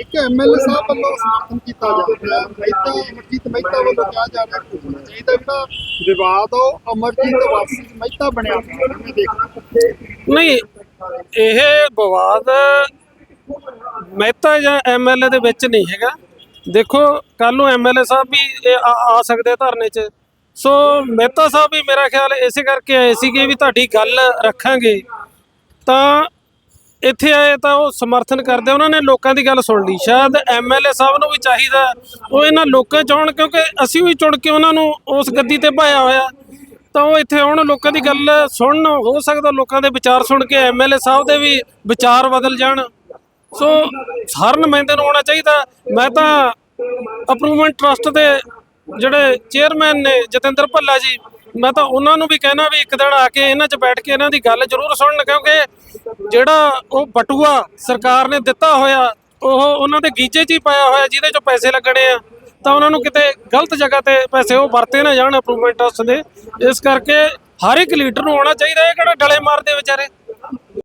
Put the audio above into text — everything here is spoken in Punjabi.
ਇੱਕ ਐਮਐਲਏ ਸਾਹਿਬ ਵੱਲੋਂ ਸਮਰਥਨ ਕੀਤਾ ਜਾ ਰਿਹਾ ਹੈ। ਮਹਿਤਾ ਅਮਰਜੀਤ ਮਹਿਤਾ ਵੱਲੋਂ ਕਿਹਾ ਜਾ ਰਿਹਾ ਕਿ ਚਾਹੀਦਾ ਜਿਹੜਾ ਵਿਵਾਦ ਉਹ ਅਮਰਜੀਤ ਵਾਸੀ ਮਹਿਤਾ ਬਣਿਆ ਨਹੀਂ, ਇਹ ਵਿਵਾਦ ਮਹਿਤਾ ਜਾਂ ਐਮਐਲਏ ਦੇ ਵਿੱਚ ਨਹੀਂ ਹੈਗਾ। ਦੇਖੋ ਕੱਲ ਨੂੰ ਐਮਐਲਏ ਸਾਹਿਬ ਵੀ ਇਹ ਆ ਸਕਦੇ ਧਰਨੇ 'ਚ। ਸੋ ਮਹਿਤਾ ਸਾਹਿਬ ਵੀ ਮੇਰਾ ਖਿਆਲ ਇਸੇ ਕਰਕੇ ਆਏ ਸੀਗੇ ਵੀ ਤੁਹਾਡੀ ਗੱਲ ਰੱਖਾਂਗੇ। ਤਾਂ ਇੱਥੇ ਆਏ ਤਾਂ ਉਹ ਸਮਰਥਨ ਕਰਦੇ, ਉਹਨਾਂ ਨੇ ਲੋਕਾਂ ਦੀ ਗੱਲ ਸੁਣ ਲਈ। ਸ਼ਾਇਦ ਐਮਐਲਏ ਸਾਹਿਬ ਨੂੰ ਵੀ ਚਾਹੀਦਾ ਉਹ ਇਹਨਾਂ ਲੋਕਾਂ ਚ ਆਉਣ, ਕਿਉਂਕਿ ਅਸੀਂ ਵੀ ਚੁਣ ਕੇ ਉਹਨਾਂ ਨੂੰ ਉਸ ਗੱਦੀ ਤੇ ਪਾਇਆ ਹੋਇਆ। ਤਾਂ ਉਹ ਇੱਥੇ ਆਉਣ, ਲੋਕਾਂ ਦੀ ਗੱਲ ਸੁਣਨ, ਹੋ ਸਕਦਾ ਲੋਕਾਂ ਦੇ ਵਿਚਾਰ ਸੁਣ ਕੇ ਐਮਐਲਏ ਸਾਹਿਬ ਦੇ ਵੀ ਵਿਚਾਰ ਬਦਲ ਜਾਣ। ਸੋ ਹਰ ਨੁਮਾਇੰਦੇ ਨੂੰ ਆਉਣਾ ਚਾਹੀਦਾ। ਮੈਂ ਤਾਂ ਅਪਰੂਵਮੈਂਟ ਟਰਸਟ ਦੇ ਜਿਹੜੇ ਚੇਅਰਮੈਨ ਨੇ ਜਤਿੰਦਰ ਭੱਲਾ ਜੀ, ਮੈਂ ਤਾਂ ਉਹਨਾਂ ਨੂੰ ਵੀ ਕਹਿਣਾ ਵੀ ਇੱਕ ਦਿਨ ਆ ਕੇ ਇਹਨਾਂ 'ਚ ਬੈਠ ਕੇ ਇਹਨਾਂ ਦੀ ਗੱਲ ਜ਼ਰੂਰ ਸੁਣਨ, ਕਿਉਂਕਿ ਜਿਹੜਾ ਉਹ ਬਟੂਆ ਸਰਕਾਰ ਨੇ ਦਿੱਤਾ ਹੋਇਆ, ਉਹ ਉਹਨਾਂ ਦੇ ਗੀਚੇ 'ਚ ਹੀ ਪਾਇਆ ਹੋਇਆ, ਜਿਹਦੇ 'ਚੋਂ ਪੈਸੇ ਲੱਗਣੇ ਆ, ਤਾਂ ਉਹਨਾਂ ਨੂੰ ਕਿਤੇ ਗਲਤ ਜਗ੍ਹਾ ਤੇ ਪੈਸੇ ਉਹ ਵਰਤੇ ਨਾ ਜਾਣ ਅਪਰੂਵਮੈਂਟ ਟਰਸਟ ਦੇ। ਇਸ ਕਰਕੇ ਹਰ ਇੱਕ ਲੀਡਰ ਨੂੰ ਆਉਣਾ ਚਾਹੀਦਾ, ਇਹ ਕਿਹੜਾ ਡਲੇ ਮਾਰਦੇ ਵਿਚਾਰੇ?